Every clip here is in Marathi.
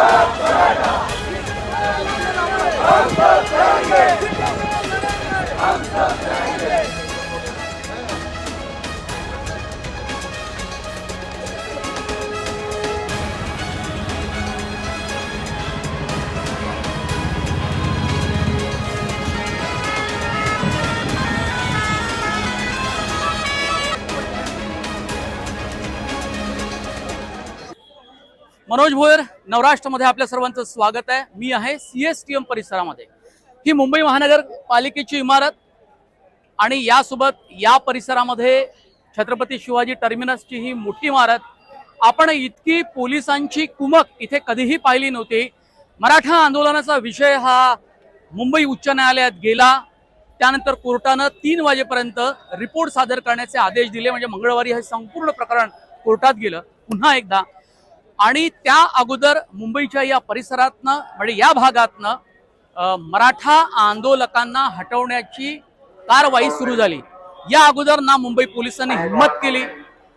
Apanha! मनोज भोयर नवराष्ट्रमध्ये आपल्या सर्वांचं स्वागत आहे. मी आहे सी एस टी एम परिसरामध्ये. ही मुंबई महानगरपालिकेची इमारत आणि यासोबत या परिसरामध्ये छत्रपती शिवाजी टर्मिनसची ही मोठी इमारत. आपण इतकी पोलिसांची कुमक इथे कधीही पाहिली नव्हती. मराठा आंदोलनाचा विषय हा मुंबई उच्च न्यायालयात गेला. त्यानंतर कोर्टानं तीन वाजेपर्यंत रिपोर्ट सादर करण्याचे आदेश दिले. म्हणजे मंगळवारी हे संपूर्ण प्रकरण कोर्टात गेलं. पुन्हा एकदा आणि त्या अगोदर मुंबईच्या या परिसरातनं म्हणजे या भागातनं मराठा आंदोलकांना हटवण्याची कारवाई सुरू झाली. या अगोदर ना मुंबई पोलिसांनी हिंमत केली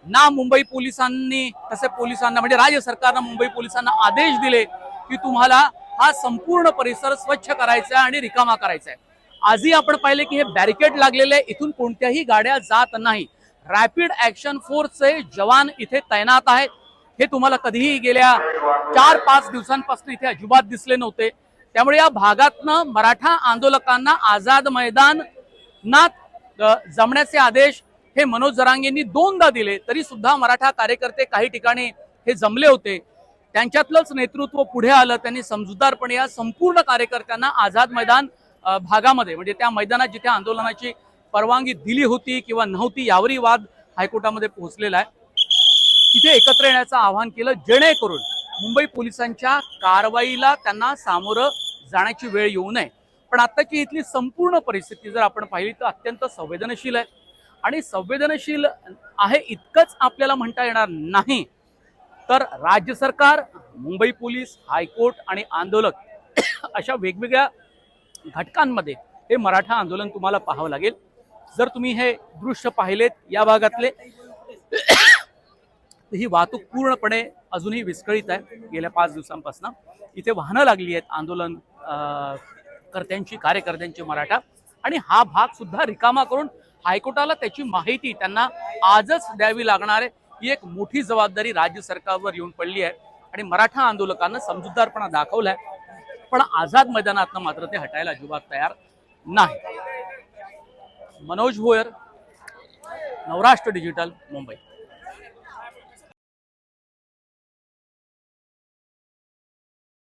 ना मुंबई पोलिसांनी तसे पोलिसांना म्हणजे राज्य सरकारनं मुंबई पोलिसांना आदेश दिले की तुम्हाला हा संपूर्ण परिसर स्वच्छ करायचा आहे आणि रिकामा करायचा आहे. आजही आपण पाहिले की हे बॅरिकेड लागलेले आहे. इथून कोणत्याही गाड्या जात नाही. रॅपिड ऍक्शन फोर्सचे जवान इथे तैनात आहेत. हे तुम्हाला कधीही गेल्या चार पाच दिवसांपासून इथे अजिबात दिसले नव्हते. त्यामुळे या भागातनं मराठा आंदोलकांना आझाद मैदानात ना जमण्याचे आदेश हे मनोज जरांगेंनी दोनदा दिले. तरी सुद्धा मराठा कार्यकर्ते काही ठिकाणी हे जमले होते. त्यांच्यातलंच नेतृत्व पुढे आलं. त्यांनी समजूतदारपणे या संपूर्ण कार्यकर्त्यांना आझाद मैदान भागामध्ये म्हणजे त्या मैदानात जिथे आंदोलनाची परवानगी दिली होती किंवा नव्हती यावरही वाद हायकोर्टामध्ये पोहोचलेला आहे. तिथे एकत्र येण्याचं आवाहन केलं जेणेकरून मुंबई पोलिसांच्या कारवाईला त्यांना सामोरं जाण्याची वेळ येऊ नये. पण आत्ताची इथली संपूर्ण परिस्थिती जर आपण पाहिली तर अत्यंत संवेदनशील आहे. आणि संवेदनशील आहे इतकंच आपल्याला म्हणता येणार नाही. तर राज्य सरकार मुंबई पोलीस हायकोर्ट आणि आंदोलक अशा वेगवेगळ्या घटकांमध्ये हे मराठा आंदोलन तुम्हाला पाहावं लागेल. जर तुम्ही हे दृश्य पाहिलेत या भागातले तर ही वाहतूक पूर्णपणे अजूनही विस्कळीत आहे. गेल्या पाच दिवसांपासून इथे वाहनं लागली आहेत आंदोलन कर्त्यांची कार्यकर्त्यांची मराठा. आणि हा भाग सुद्धा रिकामा करून हायकोर्टाला त्याची माहिती त्यांना आजच द्यावी लागणार आहे. ही एक मोठी जबाबदारी राज्य सरकारवर येऊन पडली आहे. आणि मराठा आंदोलकांना समजूतदारपणा दाखवलाय. पण आझाद मैदानातनं मात्र ते हटायला अजिबात तयार नाही. मनोज भोयर नवराष्ट्र डिजिटल मुंबई.